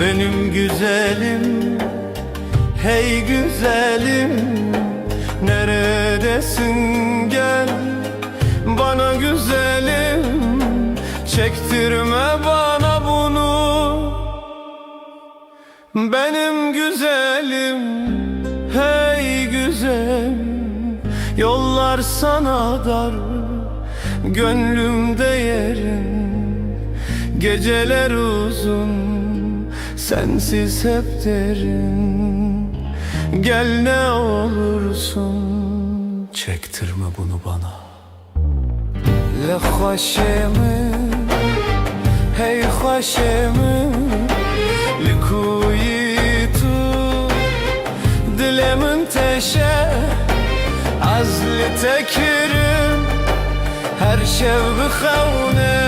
Benim güzelim Hey güzelim Neredesin gel? Bana güzelim Çektirme bana bunu. Benim güzelim Hey güzelim Yollar sana dar Gönlümde yerin Geceler uzun Sensiz hep derin. Gel ne olursun. Çektirme bunu bana. Le hoşemi Hey hoşemi Likuyitu Dilemin teşe Azli tekirim Her şev bixevne